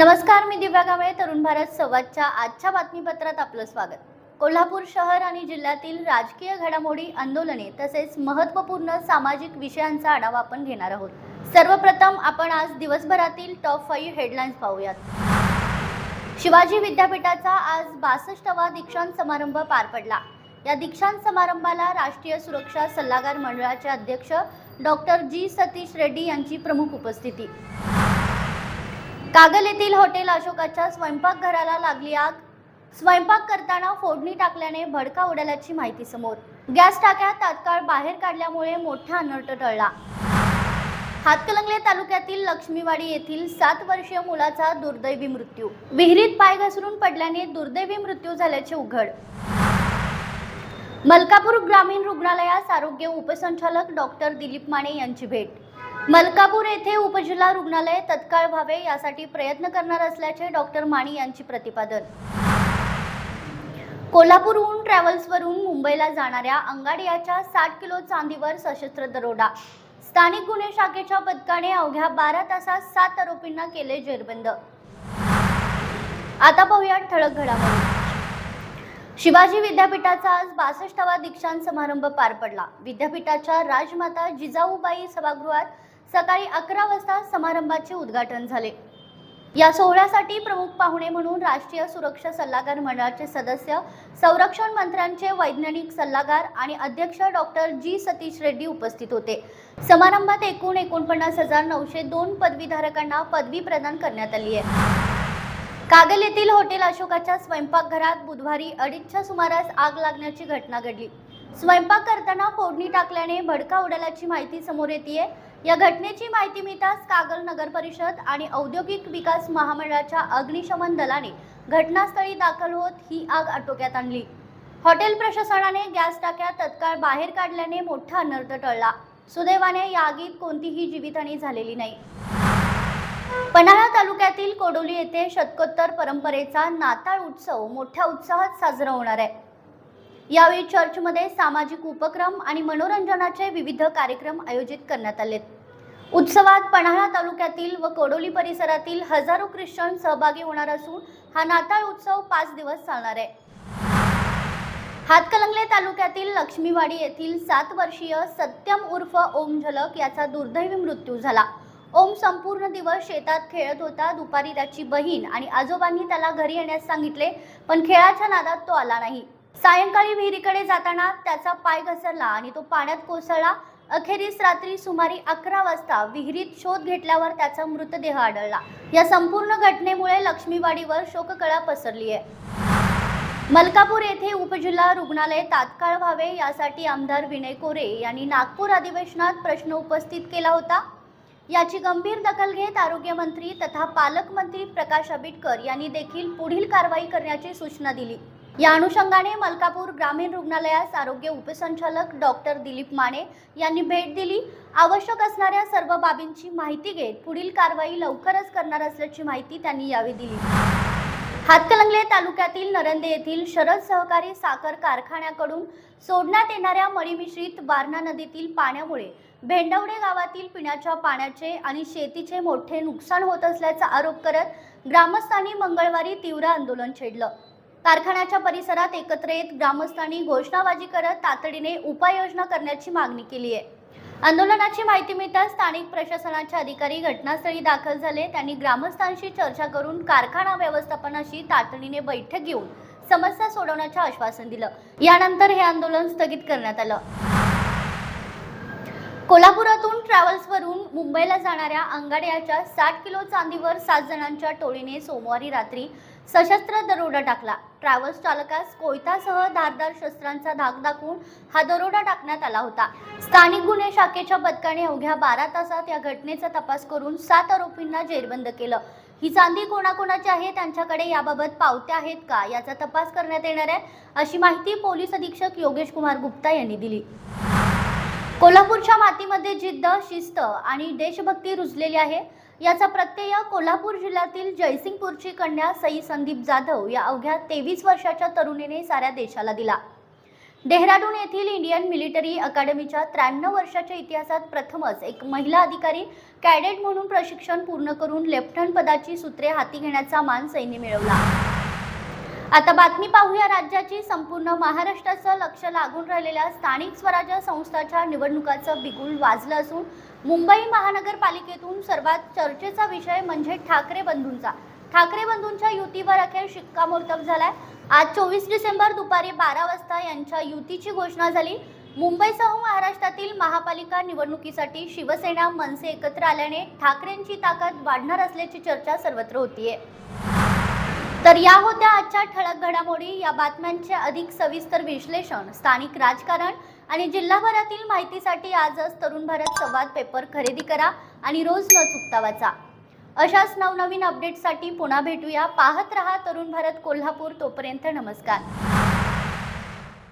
नमस्कार मी दिव्या गामळे तरुण भारत संवादच्या आजच्या बातमीपत्रात आपलं स्वागत. कोल्हापूर शहर आणि जिल्ह्यातील राजकीय घडामोडी आंदोलने तसेच महत्त्वपूर्ण सामाजिक विषयांचा आढावा आपण घेणार आहोत. सर्वप्रथम आपण आज दिवसभरातील टॉप फाईव्ह हेडलाईन्स पाहूयात. शिवाजी विद्यापीठाचा आज बासष्टवा दीक्षांत समारंभ पार पडला. या दीक्षांत समारंभाला राष्ट्रीय सुरक्षा सल्लागार मंडळाचे अध्यक्ष डॉक्टर जी सतीश रेड्डी यांची प्रमुख उपस्थिती. कागल येथील हॉटेल अशोकाच्या स्वयंपाकघराला लागली आग. स्वयंपाक करताना फोडणी टाकल्याने भडका उडाल्याची माहिती समोर. गॅस टाक्या तात्काळ बाहेर काढल्यामुळे मोठा अनर्थ टळला. हातकलंगले तालुक्यातील लक्ष्मीवाडी येथील सात वर्षीय मुलाचा दुर्दैवी मृत्यू. विहिरीत पाय घसरून पडल्याने दुर्दैवी मृत्यू झाल्याचे उघड. मलकापूर ग्रामीण रुग्णालयास आरोग्य उपसंचालक डॉक्टर दिलीप माने यांची भेट. मलकापूर येथे उपजिल्हा रुग्णालय तत्काळ व्हावे यासाठी प्रयत्न करणार असल्याचे डॉक्टर माणी यांची प्रतिपादन. कोल्हापूरहून ट्रॅव्हल्सवरून मुंबईला जाणाऱ्या अंगाडियाच्या साठ किलो चांदीवर सशस्त्र दरोडा. स्थानिक गुन्हे शाखेच्या पथकाने अवघ्या बारा तासात सात आरोपींना केले जेरबंद. आता पाहूयात ठळक घडामोडी. शिवाजी विद्यापीठाचा आज बासष्टावा दीक्षांत समारंभ पार पडला. विद्यापीठाच्या राजमाता जिजाऊबाई सभागृहात सकाळी अकरा वाजता समारंभाचे उद्घाटन झाले. या सोहळ्यासाठी प्रमुख पाहुणे म्हणून राष्ट्रीय सुरक्षा सल्लागार मंडळाचे सदस्य संरक्षण मंत्र्यांचे वैज्ञानिक सल्लागार आणि अध्यक्ष डॉक्टर जी सतीश रेड्डी उपस्थित होते. समारंभात एकूण एकोणपन्नास हजार नऊशे दोन पदवीधारकांना पदवी प्रदान करण्यात आली आहे. कागल येथील हॉटेल अशोकाच्या स्वयंपाकघरात बुधवारी अडीचच्या सुमारास आग लागण्याची घटना घडली. स्वयंपाक करताना फोडणी टाकल्याने भडका उडाल्याची माहिती समोर येते या घटनेची माहिती मिळताच कागल नगर परिषद आणि औद्योगिक विकास महामंडळाच्या अग्निशमन दलाने घटनास्थळी दाखल होत ही आग आटोक्यात आणली. हॉटेल प्रशासनाने गॅस टाक्या तत्काळ बाहेर काढल्याने मोठा अनर्थ टळला. सुदैवाने या आगीत कोणतीही जीवितहानी झालेली नाही. पन्हाळा तालुक्यातील कोडोली येथे शतकोत्तर परंपरेचा नाताळ उत्सव मोठ्या उत्साहात साजरा होणार आहे. यावेळी चर्चमध्ये सामाजिक उपक्रम आणि मनोरंजनाचे विविध कार्यक्रम आयोजित करण्यात आलेत उत्सवात पन्हाळा तालुक्यातील व कोडोली परिसरातील हजारो ख्रिश्चन सहभागी होणार असून हा नाताळ उत्सव पाच दिवस चालणार आहे. हातकलंगले तालुक्यातील लक्ष्मीवाडी येथील सात वर्षीय सत्यम उर्फ ओम झलक याचा दुर्दैवी मृत्यू झाला. ओम संपूर्ण दिवस शेतात खेळत होता दुपारी त्याची बहीण आणि आजोबांनी त्याला घरी येण्यास सांगितले पण खेळाच्या नादात तो आला नाही. सायंकाळी विहिरीकडे जाताना त्याचा पाय घसरला आणि तो पाण्यात कोसळला. अखेरीस रात्री सुमारे अकरा वाजता विहिरीत शोध घेतल्यावर त्याचा मृतदेह आढळला. या संपूर्ण घटनेमुळे लक्ष्मीवाडीवर शोककळा पसरली आहे. मलकापूर येथे उपजिल्हा रुग्णालय तात्काळ व्हावे यासाठी आमदार विनय कोरे यांनी नागपूर अधिवेशनात प्रश्न उपस्थित केला होता. याची गंभीर दखल घेत आरोग्यमंत्री तथा पालकमंत्री प्रकाश आंबेडकर यांनी देखील पुढील कारवाई करण्याची सूचना दिली. या अनुषंगाने मलकापूर ग्रामीण रुग्णालयास आरोग्य उपसंचालक डॉक्टर दिलीप माने यांनी भेट दिली. आवश्यक असणाऱ्या सर्व बाबींची माहिती घेत पुढील कारवाई लवकरच करणार असल्याची माहिती त्यांनी यावेळी दिली. हातकलंगले तालुक्यातील नरंदे येथील शरद सहकारी साखर कारखान्याकडून सोडण्यात येणाऱ्या मळीमिश्रित वारणा नदीतील पाण्यामुळे भेंडवडे गावातील पिण्याच्या पाण्याचे आणि शेतीचे मोठे नुकसान होत असल्याचा आरोप करत ग्रामस्थांनी मंगळवारी तीव्र आंदोलन छेडलं. कारखान्याच्या परिसरात एकत्र येत ग्रामस्थांनी घोषणाबाजी करत तातडीने उपाययोजना करण्याची मागणी केली आहे. आंदोलनाची माहिती मिळताच स्थानिक प्रशासनाचे अधिकारी घटनास्थळी दाखल झाले. त्यांनी ग्रामस्थांशी चर्चा करून कारखाना व्यवस्थापनाशी तातडीने बैठक घेऊन समस्या सोडवण्याचे आश्वासन दिलं. यानंतर हे आंदोलन स्थगित करण्यात आलं. कोल्हापुरातून ट्रॅव्हल्सवरून मुंबईला जाणाऱ्या अंगाड्याच्या साठ किलो चांदीवर सात जणांच्या टोळीने सोमवारी रात्री सशस्त्र दरोडा टाकला. ट्रॅव्हल्स चालकास कोयतासह धारदार शस्त्रांचा धाक दाखवून हा दरोडा टाकण्यात आला होता. स्थानिक गुन्हे शाखेच्या पथकाने अवघ्या बारा तासात या घटनेचा तपास करून सात आरोपींना जेरबंद केलं. ही चांदी कोणाकोणाची आहे? त्यांच्याकडे याबाबत पावत्या आहेत का? याचा तपास करण्यात येणार आहे अशी माहिती पोलीस अधीक्षक योगेश कुमार गुप्ता यांनी दिली. कोल्हापूरच्या मातीमध्ये जिद्द शिस्त आणि देशभक्ती रुजलेली आहे. याचा प्रत्यय कोल्हापूर जिल्ह्यातील जयसिंगपूरची कन्या सई संदीप जाधव या अवघ्या तेवीस वर्षाच्या तरुणीने साऱ्या देशाला दिला. डेहराडून येथील इंडियन मिलिटरी अकादमीच्या त्र्याण्णव वर्षाच्या इतिहासात प्रथमच एक महिला अधिकारी कॅडेट म्हणून प्रशिक्षण पूर्ण करून लेफ्टनंट पदाची सूत्रे हाती घेण्याचा मान सैन्य मिळवला. आता बातमी पाहूया राज्याची. संपूर्ण महाराष्ट्राचं लक्ष लागून राहिलेल्या स्थानिक स्वराज्य संस्थाच्या निवडणुकाचं बिगुल वाजलं असून मुंबई महानगरपालिकेतून सर्वात चर्चेचा विषय म्हणजे ठाकरे बंधूंचा. ठाकरे बंधूंच्या युतीवर अखेर शिक्कामोर्तब झालाय. आज चोवीस डिसेंबर दुपारी बारा वाजता यांच्या युतीची घोषणा झाली. मुंबईसह महाराष्ट्रातील महापालिका निवडणुकीसाठी शिवसेना मनसे एकत्र आल्याने ठाकरेंची ताकद वाढणार असल्याची चर्चा सर्वत्र होतीये. तर या होत्या आजच्या ठळक घडामोडी. या बातम्यांचे अधिक सविस्तर विश्लेषण स्थानिक राजकारण आणि जिल्हाभरातील माहितीसाठी आजच तरुण भारत संवाद पेपर खरेदी करा आणि रोज न चुकता वाचा. अशाच नवनवीन अपडेटसाठी पुन्हा भेटूया. पाहत रहा तरुण भारत कोल्हापूर तोपर्यंत नमस्कार.